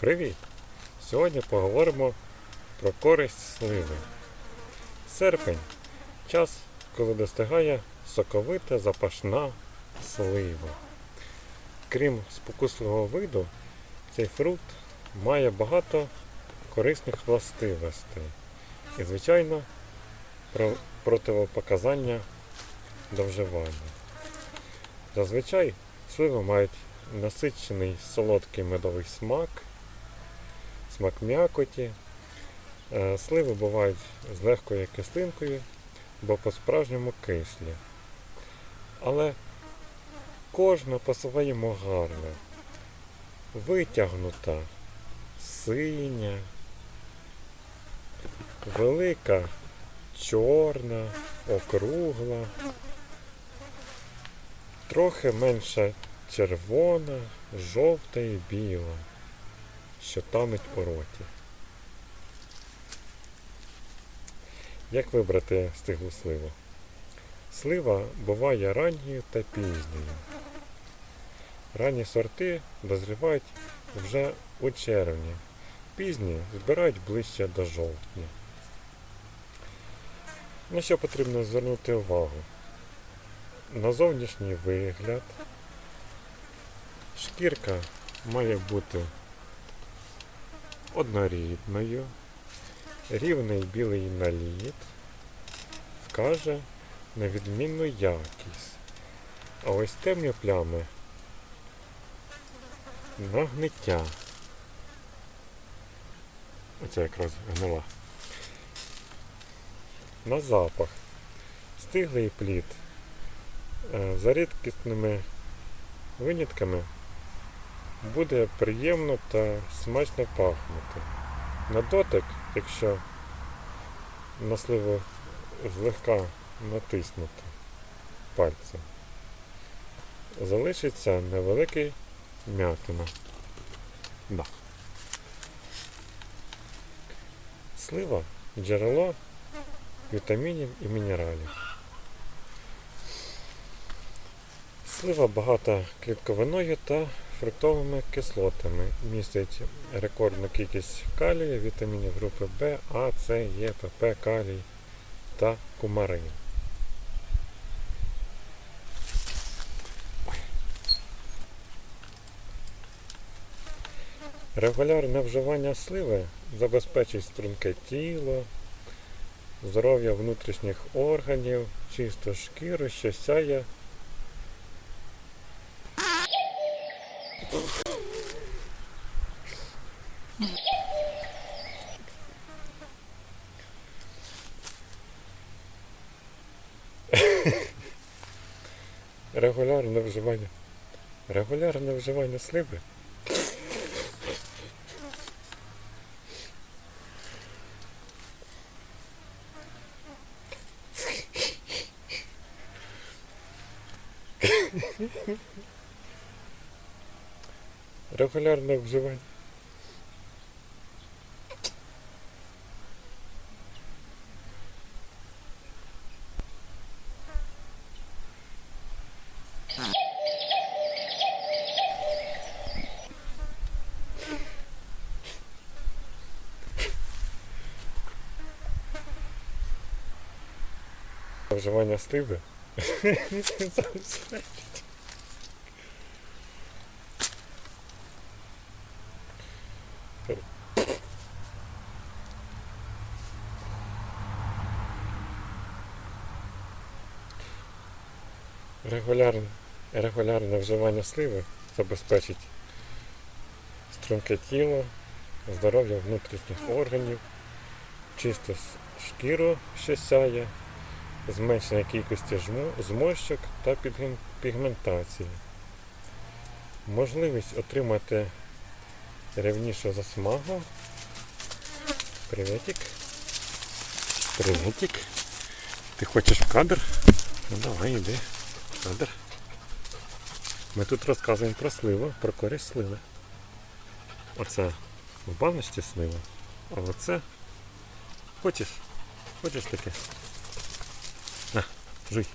Привіт! Сьогодні поговоримо про користь сливи. Серпень час, коли достигає соковита запашна слива. Крім спокусливого виду, цей фрукт має багато корисних властивостей і, звичайно, противопоказання до вживання. Зазвичай сливи мають насичений солодкий медовий смак, смак м'якоті. Е, Сливи бувають з легкою кислинкою, бо по-справжньому кислі. Але кожна по-своєму гарна, витягнута, синя, велика, чорна, округла, трохи менша червона, жовта і біла, що тануть у роті. Як вибрати стиглу сливу? Слива буває ранньою та пізньою. Ранні сорти дозрівають вже у червні, пізні збирають ближче до жовтня. На що потрібно звернути увагу? На зовнішній вигляд. Шкірка має бути однорідною, рівний білий наліт вкаже на відмінну якість. А ось темні плями на гниття. Оце якраз гнила. На запах. Стиглий плід. Е, За рідкісними винятками буде приємно та смачно пахнути. На дотик, якщо на сливу злегка натиснути пальцем, залишиться невеликий м'ятина. Да. Слива джерело вітамінів і мінералів. Слива багата клітковиною та фруктовими кислотами. Містить рекордну кількість калію, вітамінів групи В, А, С, Е, ПП, калій та кумарин. Регулярне вживання сливи забезпечить струнке тіло, здоров'я внутрішніх органів, чисту шкіру, що сяє Регулярне вживання. Регулярне вживання сливи. Регулярне вживання. Вживання сливи. Регулярне, регулярне вживання сливи забезпечить струнке тіло, здоров'я внутрішніх органів, чисту шкіру, що сяє, зменшення кількості зморщок та пігментації. Можливість отримати рівнішу засмагу. Приветик. Приветик. Ти хочеш в кадр? Ну давай йди. Кадр. Ми тут розказуємо про сливу, про користь сливи. Оце в баночці слива. А оце. Хочеш? Хочеш таке? Жуй.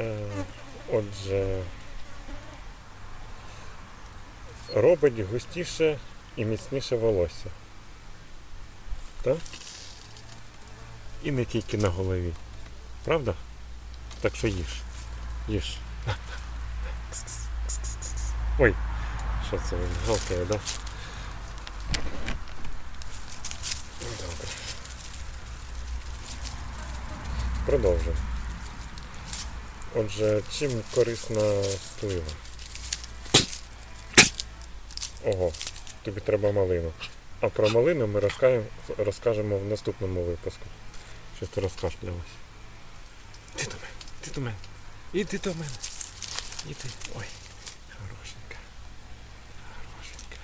Е, отже, робить густіше і міцніше волосся. Так? І не тільки на голові. Правда? Так що їж. Їж. Ой, що це він гавкає, да? Добре. Продовжуємо. Отже, чим корисна слива? Ого, тобі треба малину. А про малину ми розкажемо, розкажемо в наступному випуску. Щось ти розкашлялась. Ти до мене, ти до мене. Іди до мене. Іди. Ой, хорошенька. Хорошенька.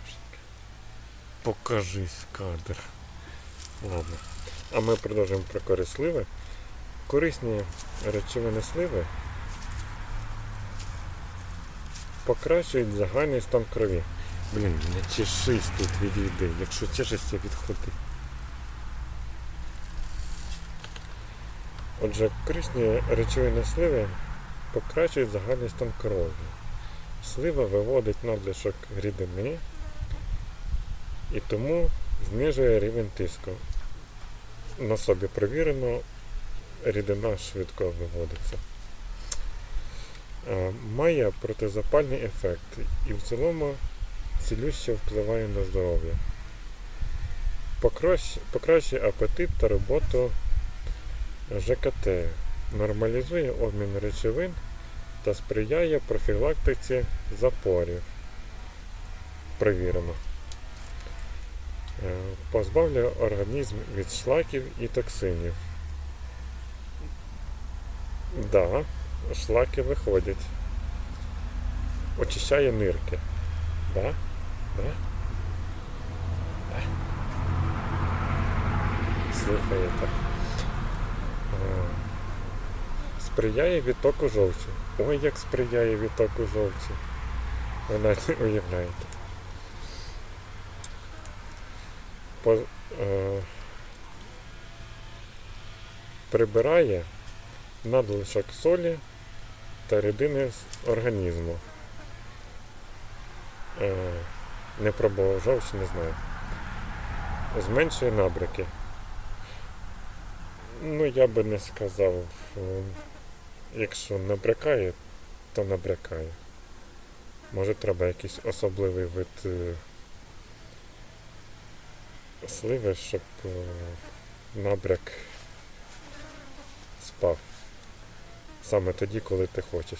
Хорошенька. Покажись кадр. Ладно. А ми продовжуємо про користь сливи. Корисні речовини сливи покращують загальний стан крові. Блін, не чешись тут відійди. Якщо чешешся, відходи. Отже, корисні речовини сливи покращують загальний стан крові. Слива виводить надлишок рідини і тому знижує рівень тиску. На собі провірено, рідина швидко виводиться. Е, Має протизапальний ефект і в цілому цілюще впливає на здоров'я. Покращує апетит та роботу ЖКТ, нормалізує обмін речовин та сприяє профілактиці запорів. Провірено. Позбавлює організм від шлаків і токсинів. Да, шлаки виходять. Очищає нирки. Да? Да? Да. Слухає так. Е, Сприяє відтоку жовчі. Ой, як сприяє відтоку жовчі. Ви навіть не уявляєте. По, е, прибирає надлишок солі та рідини з організму. Е, не пробував жовч, не знаю. Зменшує набряки. Ну, я би не сказав, е, якщо набрякає, то набрякає. Може треба якийсь особливий вид е, сливи, щоб е, набряк спав. Саме тоді, коли ти хочеш.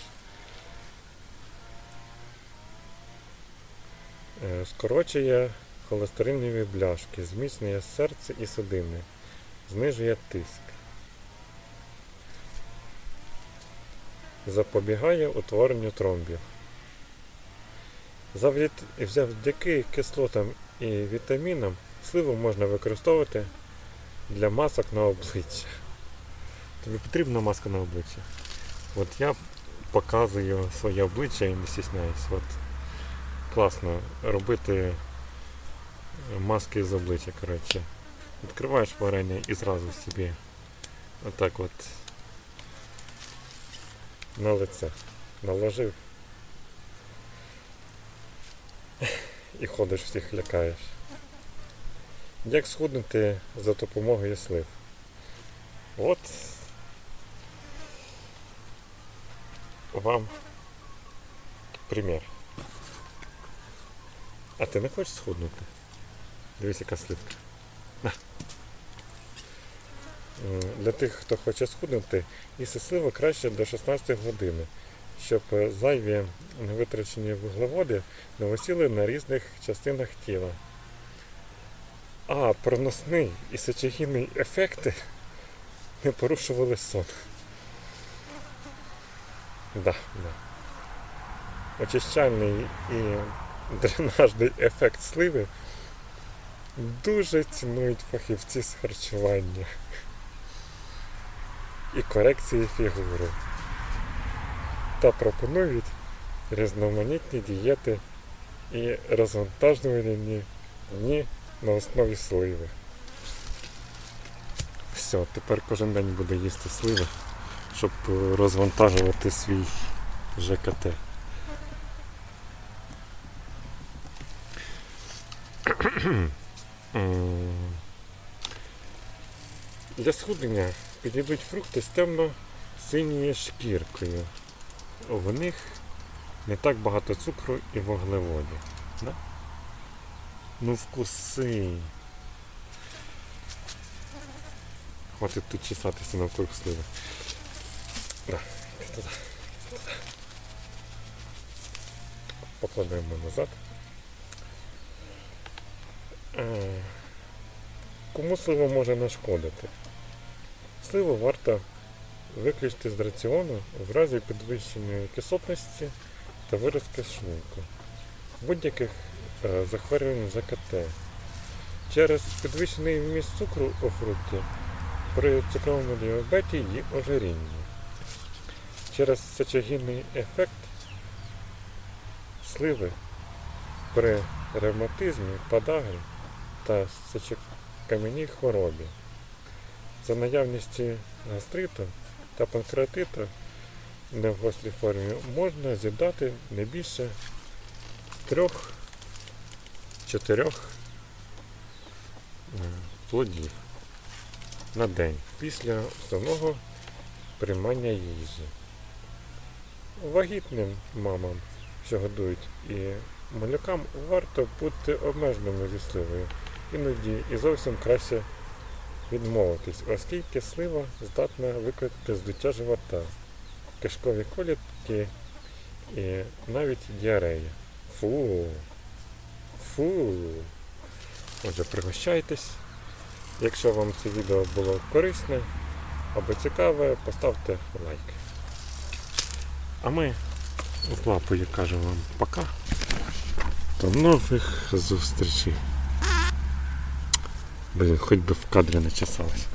Е, Скорочує холестеринові бляшки, зміцнює серце і судини, знижує тиск. Запобігає утворенню тромбів. Завдяки, завдяки кислотам і вітамінам сливу можна використовувати для масок на обличчя. Тобі потрібна маска на обличчя. От я показую своє обличчя і не стісняюсь. От класно робити маски з обличчя, коротше. Відкриваєш варення і зразу собі отак от на лице наложив. І ходиш всіх лякаєш. Як схуднути за допомогою слив? От вам примір. А ти не хочеш схуднути? Дивись, яка сливка. Для тих, хто хоче схуднути, їсти сливи краще до 16 години, щоб зайві невитрачені вуглеводи не висіли на різних частинах тіла. А проносний і сечогінний ефекти не порушували сон. Да, да. Очищальний і дренажний ефект сливи дуже цінують фахівці з харчування і корекції фігури. Та пропонують різноманітні дієти і розвантажувальні дні на основі сливи. Все, тепер кожен день буде їсти сливи, щоб е, розвантажувати свій ЖКТ. Для схудення підійдуть фрукти з темно-синьою шкіркою. В них не так багато цукру і вуглеводів. Да? Ну вкуси. Хватить тут чесатися навкруг сливи. Да, туди. Покладаємо назад. Е, Кому слива може нашкодити? Сливу варто виключити з раціону в разі підвищеної кислотності та виразки шлунку, будь-яких е, захворювань ЗКТ. Через підвищений вміст цукру у фрукті при цукровому діабеті і ожирінні. Через сечогінний ефект сливи при ревматизмі, подагрі та сечокам'яній хворобі. За наявності гастриту та панкреатиту не в гострій формі можна з'їдати не більше трьох-чотирьох е, плодів на день після основного приймання їжі. Вагітним мамам, що годують і малюкам, варто бути обмеженими зі сливою. Іноді і зовсім краще відмовитись, оскільки слива здатна викликати здуття живота, кишкові колітки і навіть діарея. Фу. Фу. Отже, пригощайтесь. Якщо вам це відео було корисне або цікаве, поставте лайк. А ми з лапою кажемо вам пока. До нових зустрічей. Блін, хоч би в кадрі не чесалось.